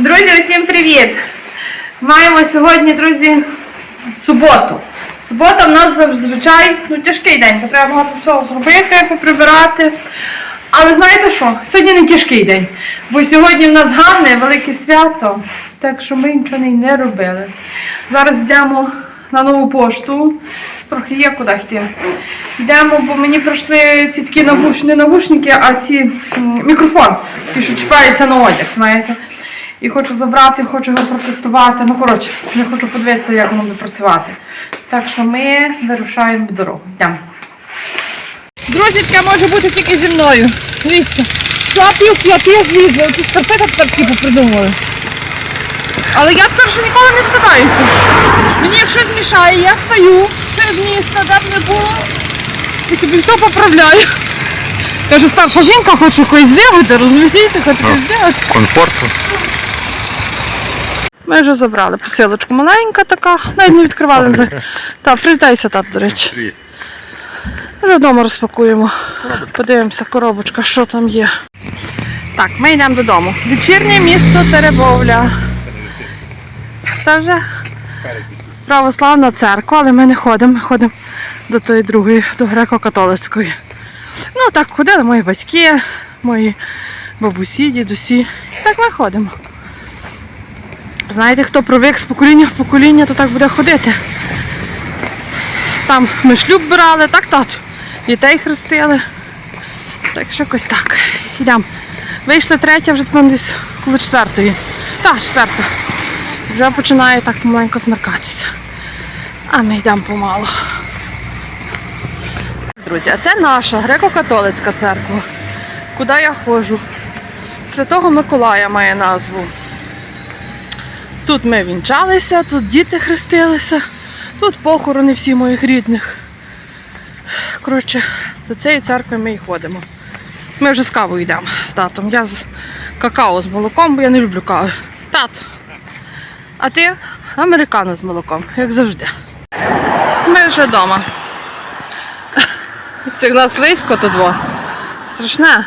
Друзі, усім привіт! Маємо сьогодні, друзі, суботу. Субота в нас зазвичай ну, тяжкий день, бо треба багато всього зробити, поприбирати. Але знаєте що? Сьогодні не тяжкий день, бо сьогодні в нас гарне, велике свято, так що ми нічого не робили. Зараз йдемо на нову пошту. Трохи є куди йти. Йдемо, бо мені прийшли ці такі навуш... не навушники, а ці мікрофон, ті, що чіпаються на одяг, знаєте. І хочу забрати, хочу його протестувати. Ну, коротше, я хочу подивитися, як воно буде працювати. Так що ми вирушаємо в дорогу. Йдемо. Друзі, таке може бути тільки зі мною. Дивіться, шлапів, клапів злізли, оці шкарпетки такі попридумали. Але я вже ніколи не стидаюся. Мені якщо змішає, я стою серед міста, де б не було, і собі все поправляю. Каже, старша жінка хоче когось вивити, розумієте, хоче когось вивити. Ми вже забрали посилочку маленька така, навіть не відкривали. за- Та, привітайся, тат, до речі. Вже вдома розпакуємо. Подивимося, коробочка, що там є. Так, ми йдемо додому. Вечірнє місто Теребовля. Та вже православна церква, але ми не ходимо. Ми ходимо до тої другої, до греко-католицької. Ну так ходили мої батьки, мої бабусі, дідусі. Так ми ходимо. Знаєте, хто привик з покоління в покоління, то так буде ходити. Там ми шлюб брали, так тату. Дітей хрестили. Так що якось так. Йдемо. Вийшли третя, вже тепер десь коло четвертої. Так, четверта. Вже починає так маленько смеркатися. А ми йдемо помалу. Друзі, а це наша греко-католицька церква. Куди я ходжу? Святого Миколая має назву. Тут ми вінчалися, тут діти хрестилися, тут похорони всі моїх рідних. Коротше, до цієї церкви ми і ходимо. Ми вже з кавою йдемо з татом. Я з какао з молоком, бо я не люблю кави. Тат. А ти американо з молоком, як завжди. Ми вже вдома. Це в нас слизько тут во. Страшне.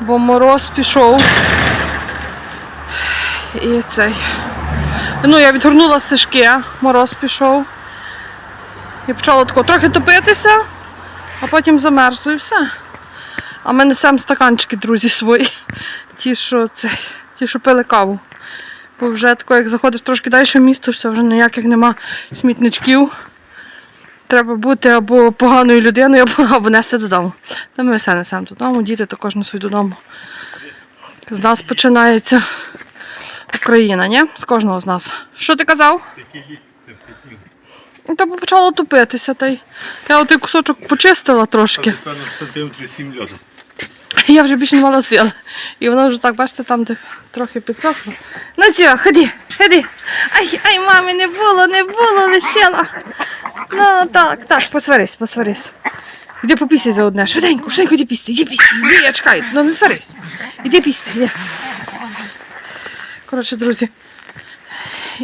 Бо мороз пішов. І цей. Ну, я відгорнула стежки, мороз пішов. І почало тако трохи топитися, а потім замерзло і все. А ми несемо стаканчики, друзі, свої. Ті, що це, ті, що пили каву. Бо вже тако, як заходиш трошки далі в місто, все, вже ніяких нема смітничків. Треба бути або поганою людиною, або, або нести додому. Та ми все несемо додому, діти також несуть додому. З нас починається Україна, ні? З кожного з нас. Що ти казав? Ну, Та почало топитися. Та й я отий кусочок почистила трошки. Певно, сантиметрів 7 льоду. Я вже більше не мала сил. І воно вже так, бачите, там де трохи підсохло. Ну цього, ходи, ходи. Ай, ай, мами, не було, не було, лишила. Ну так, так, посварись, посварись. Іди попісяй за одне. Швиденько, швиденько іди пісти, іди пісти, іди, я чекаю. Ну не сварись. Іди пісти, іди. Коротше, друзі.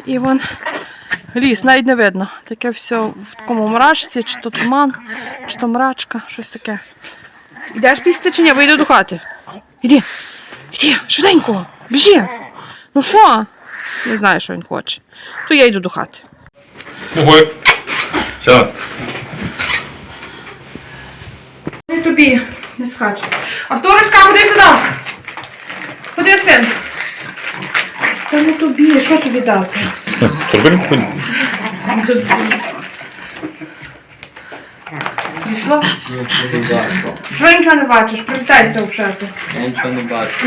І вон ліс, навіть не видно. Таке все в такому мрачці, чи то туман, чи то мрачка, щось таке. Йдеш пісти чи ні? Вийду до хати. Іди. Іди, швиденько, біжи. Ну що? Не знаю, що він хоче. То я йду до хати. Ого. Все. Не тобі, не скаче. Артурочка, ходи сюди. Ходи, син. Та не тобі, що тобі дати? Торбинку? Тут... Пішло? Що нічого не бачиш? Привітайся взагалі. Я нічого не бачу.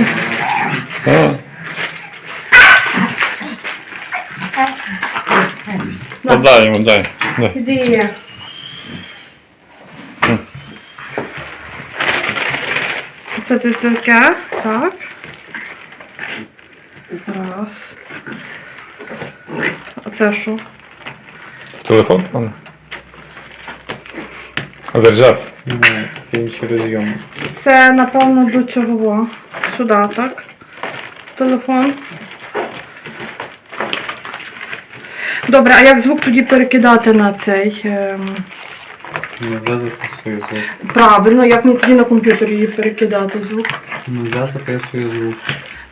Ну, дай йому, дай. дай. Іди. Це ти таке? Так. Раз. А це що? Телефон? Ладно. Заряджав. Ні, це інший розйом. Це, напевно, до цього. во. Сюди, так? Телефон. Добре, а як звук тоді перекидати на цей? ем, Не вже записую звук. Правильно, як мені тоді на комп'ютері її перекидати звук. Не вже записую звук.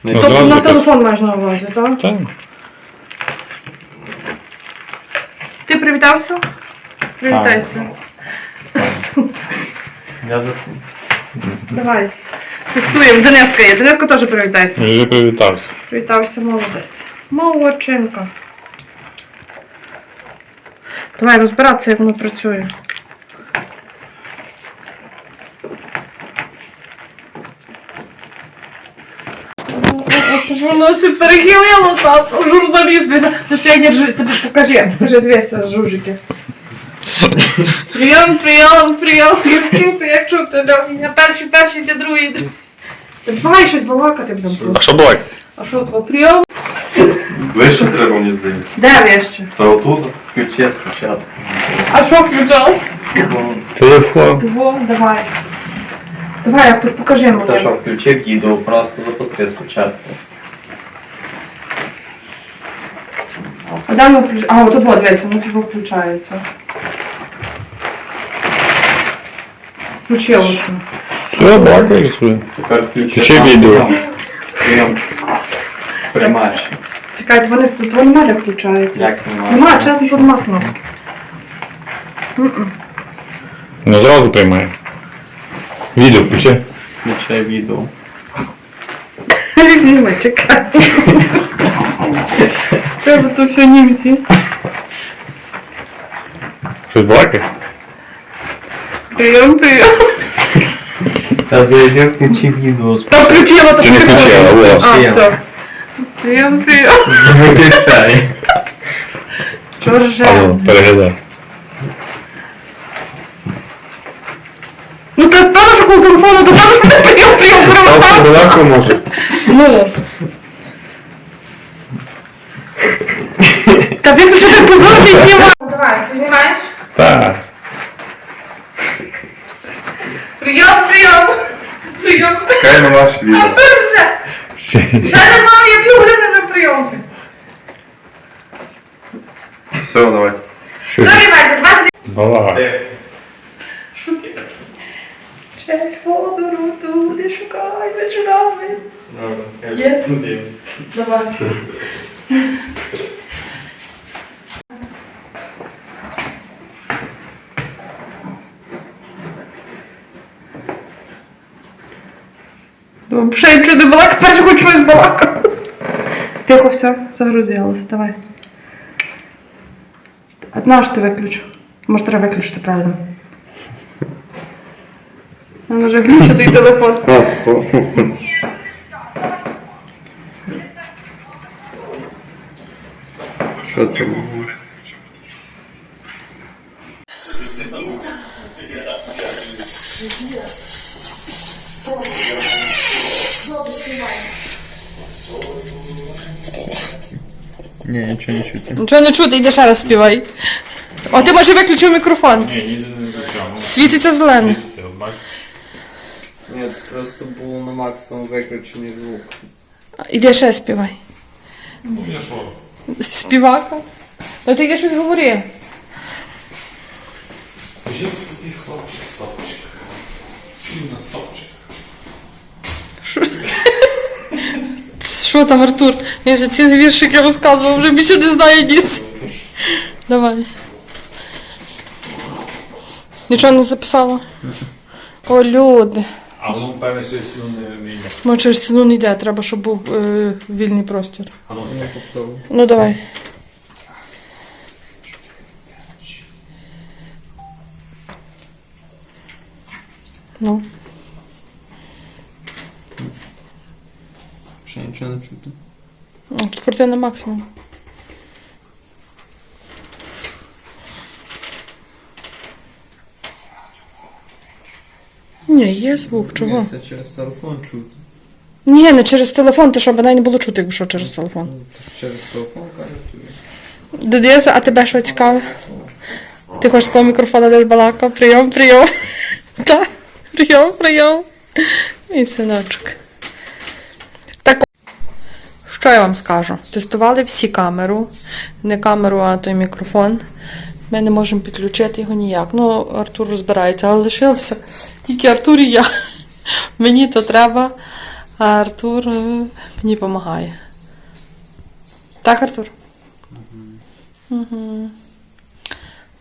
Не Тобто на телефон маєш на увазі, так? Так. Ти привітався? Привітайся. Я за... Давай. Тестуємо. Дениска є. Дениска теж привітайся. Вже привітався. Привітався, молодець. Молодчинка. Давай розбиратися, як воно працює. Воно все перехилило, тато, журналіст, настояння жу... Покажи, покажи, дивися, жужики. Прийом, прийом, прийом, як чути, як чути, да. я перший, перший, ти другий. ти- Та Давай щось балакати будемо А що було? А що твого прийом? Вище треба, мені здається. Де вище? Та отут. Ключі спочатку. А що включав? Телефон. Во, давай. Давай, як тут покажи Це що, включив відео, просто запусти спочатку. А ми включ... А, отут вот, дивися, воно типу включається. Включилося. Все, балакаєш собі. Тепер включи. Включи відео. Прийом. Приймаєш. Чекайте, вони тут вони мене включаються. Як немає? Нема, чесно, тут нема кнопки. М-м. Ну зразу приймає. Відео включи. Включай відео. Зніми, чекай. Треба тут все німці. Щось балакає? Прийом, прийом. Та зайди, включи відео. Та включила, то Ти не що включила, хочеш. во. А, все. Прийом, прийом. Виключай. Чорже. Алло, переглядай. Ну ти певно, що коли телефону до мене прийом, прийом, прийом. далеко може. Ну. Давай, ти знімаєш? Так. Прийом, прийом. Прийом. Хай на ваше А відео. ти вже. Ще. Ще не мав, я півгодини на прийомці. Все, давай. Щось. Добрий вечір, вас Балакає. Червону руту не шукай вечорами. Є? Давай. Ще нічого не балака, перше хоч щось балака. Тихо, все, загрузилося, давай. Одна ж ти виключу. Може треба виключити правильно. А може глючити той телефон. Що Ні, нічого не чути. Нічого не чути, йди ще раз співай. О, ти може виключив мікрофон. Ні, ні, не виключав. Світиться зелене. Ні, це просто було на максимум виключений звук. Іди ще співай. Ну я що? Співака. Ну ти йди щось говори. Жив собі хлопчик стопчик. Сів на стопчик. Що там, Артур? Він же ці віршики розказував, вже більше не знає ніц. Давай. Нічого не записала? О, люди. А воно певне ще сіл не, не йде. Може, через стіну не йде, треба, щоб був е, вільний простір. А ну так. Ну давай. Ну. Ще нічого не чути. Ну, Крути на максимум. Ні, є звук, чого? Ні, це через телефон чути. Ні, не через телефон, ти що, мене не було чути, якщо через телефон. Ну, так через телефон кажуть тобі. Додивися, а тебе що цікаве? Ти хочеш з такого мікрофона десь балака? Прийом, прийом. Так, прийом, прийом. І синочок. Що я вам скажу? Тестували всі камеру. Не камеру, а той мікрофон. Ми не можемо підключити його ніяк. Ну, Артур розбирається, але лишився тільки Артур і я. Мені то треба, а Артур е, мені допомагає. Так, Артур? Угу.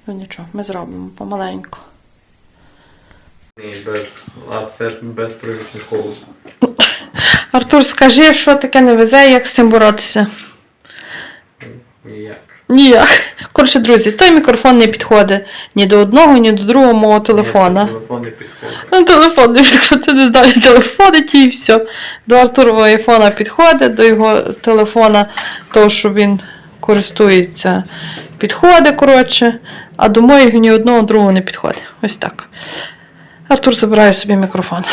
Ну нічого, ми зробимо помаленьку. Ні, без. А це без провідникову. Артур, скажи, що таке не везе, як з цим боротися? Ніяк. Ніяк. Коротше, друзі, той мікрофон не підходить ні до одного, ні до другого мого телефона. Телефон не підходить. Ну, телефон не підходить, не знаю, телефони ті і все. До Артурового айфона підходить, до його телефона, того, що він користується, підходить, коротше, а до моєго ні одного другого не підходить. Ось так. Артур забирає собі мікрофон.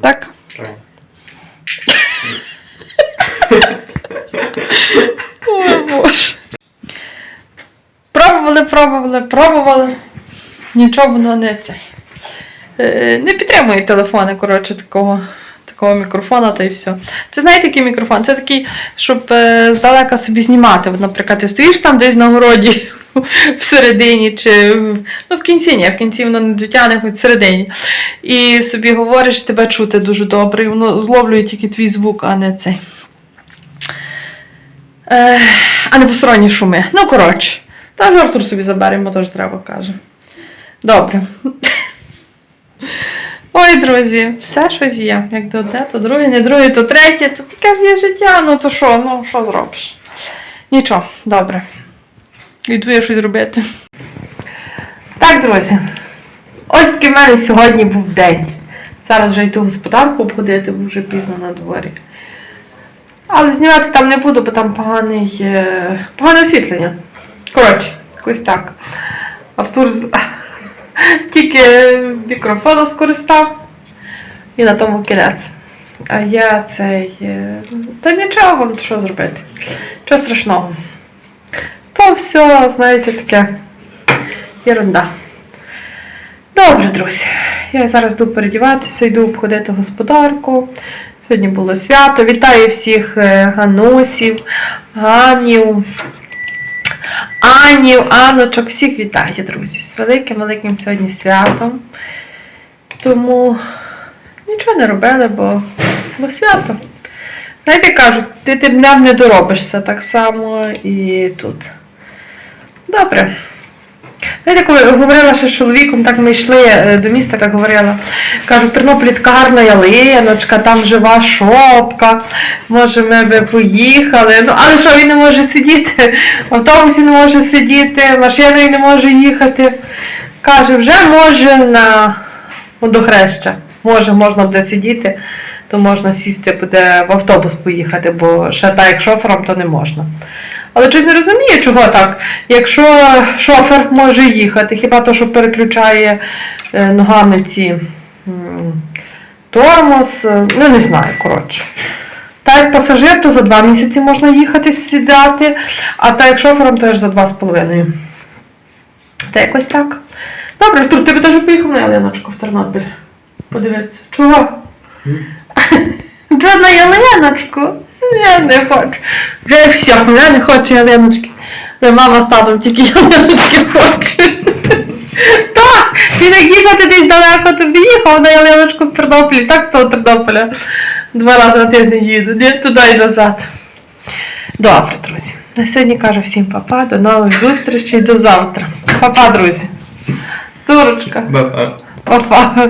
Так? Так. Ой, Боже. Пробували, пробували, пробували. Нічого воно не цей. Е, Не підтримує телефони, коротше, такого, такого мікрофона та й все. Це знаєте, який мікрофон? Це такий, щоб е, здалека собі знімати. От, наприклад, ти стоїш там десь на городі всередині, чи ну, в кінці ні, в кінці воно не дотягне, хоч всередині. І собі говориш, тебе чути дуже добре, і воно зловлює тільки твій звук, а не цей. Е, а не посторонні шуми. Ну, коротше. Та ж Артур собі забере, йому теж треба, каже. Добре. Ой, друзі, все щось є. Як то одне, то друге, не друге, то третє, то таке є життя, ну то що, ну що зробиш? Нічого, добре. Йду я щось робити. Так, друзі. Ось такий в мене сьогодні був день. Зараз вже йду господарку обходити, бо вже пізно на дворі. Але знімати там не буду, бо там поганий, погане освітлення. Коротше, якось так. Артур тільки мікрофоном скористав і на тому кінець. А я цей. е, Та нічого, ну, що зробити? Чого страшного? То все, знаєте, таке ерунда. Добре, друзі. Я зараз йду передіватися, йду обходити господарку. Сьогодні було свято. Вітаю всіх е, Ганусів, Ганів, Анів, Аночок. Всіх вітаю, друзі. З великим-великим сьогодні святом. Тому нічого не робили, бо, бо свято. Знаєте, кажуть, ти тим днем не доробишся так само і тут. Добре. Знаєте, коли говорила ще з чоловіком, так ми йшли е, до міста, так говорила. Кажу, в Тернополі така гарна ялиночка, там жива шопка, може ми би поїхали. Ну, але що він не може сидіти, в автобусі не може сидіти, машиною не може їхати. Каже, вже може на водохреща. Може, можна буде сидіти, то можна сісти буде в автобус поїхати, бо ще так як шофером, то не можна. Але щось не розумію, чого так. Якщо шофер може їхати, хіба то, що переключає е, ногами ці тормоз, е, ну не знаю, коротше. Та як пасажир, то за два місяці можна їхати сідати, а так як шофером, то аж за два з половиною. Та якось так. Добре, Артур, ти теж поїхав на ялиночку в Тернопіль. Подивитися. Чого? Вже на ялиночку? Я не хочу. Вже все, я не хочу ялиночки. Вже мама з татом тільки ялиночки хоче. Так, він як їхати десь далеко, то їхав на ялиночку в Тернополі. Так з того Тернополя. Два рази на тиждень їду, ні, туди і назад. Добре, друзі. На сьогодні кажу всім папа, до нових зустрічей, до завтра. Папа, друзі. Турочка. Ба-ба. Папа.